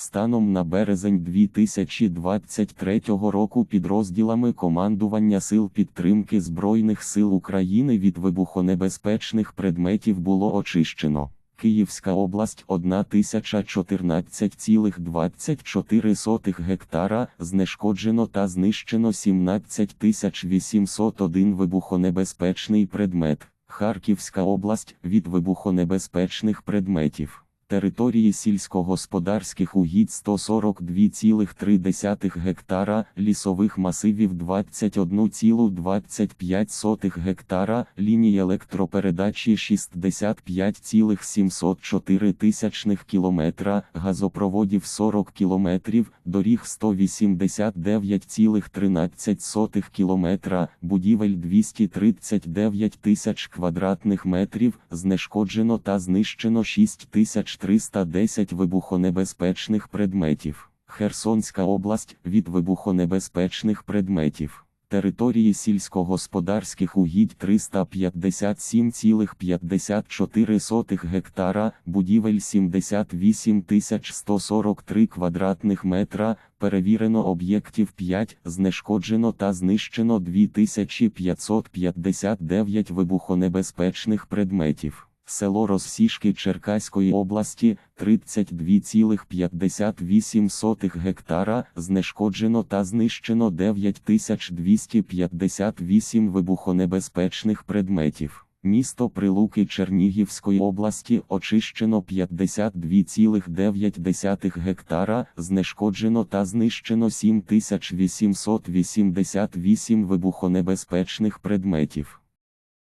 Станом на березень 2023 року підрозділами Командування Сил підтримки Збройних сил України від вибухонебезпечних предметів було очищено. Київська область 1014,24 гектара, знешкоджено та знищено 17801 вибухонебезпечний предмет. Харківська область від вибухонебезпечних предметів. Території сільськогосподарських угідь 142,3 гектара, лісових масивів 21,25 гектара, ліній електропередачі 65,704 тисячних кілометра, газопроводів 40 кілометрів, доріг 189,13 кілометра, будівель 239 тисяч квадратних метрів, знешкоджено та знищено 6310 вибухонебезпечних предметів. Херсонська область від вибухонебезпечних предметів. Території сільськогосподарських угідь 357,54 гектара, будівель 78 143 квадратних метра, перевірено об'єктів 5, знешкоджено та знищено 2559 вибухонебезпечних предметів. Село Розсішки Черкаської області 32,58 гектара, знешкоджено та знищено 9258 вибухонебезпечних предметів. Місто Прилуки Чернігівської області очищено 52,9 гектара, знешкоджено та знищено 7888 вибухонебезпечних предметів.